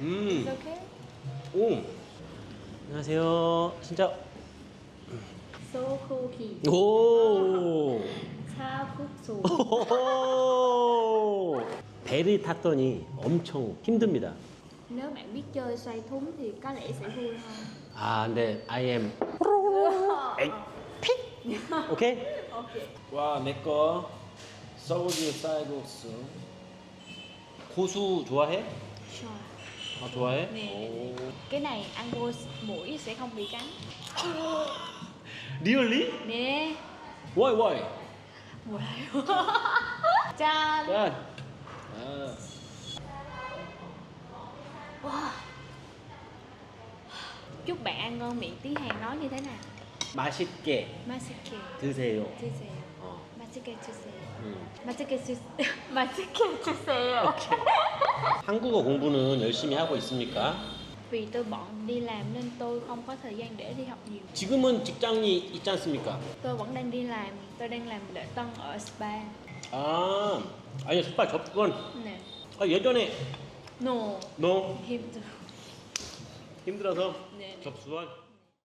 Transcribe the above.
음. okay. 오. 안녕하세요. 진짜. So cool kỳ 오. 차국수 오. 배를 탔더니 엄청 힘듭니다. Nếu bạn biết chơi xoay thúng thì có lẽ sẽ vui hơn 아, 근데 I am 에이, 픽. 오케이? Ok 와, 내 거. 소주 쌀국수. 고수 좋아해? 아, 좋아 해? 네. Cái này ăn vô mũi sẽ không bị cắn 오. 리얼리? Nè Why, why? 몰라요 짠 짠. 아. wow. Chúc bạn ăn ngon miệng tiếng Hàn nói như thế nào 맛있게 맛있게 드세요. 드세요 어. 맛있게 드세요 음. 맛있게 드 맛있게 드세요 한국어 공부는 열심히 하고 있습니까? Vì tôi bận đi làm nên tôi không có thời gian để đi học nhiều 지금은 직장이 있지 않습니까? Tôi vẫn đang đi làm, tôi đang làm lễ tân ở spa 아, 아니 스파 접근. Nè 아, 예전에 No 너 힘들어 힘들어서 네. 접수한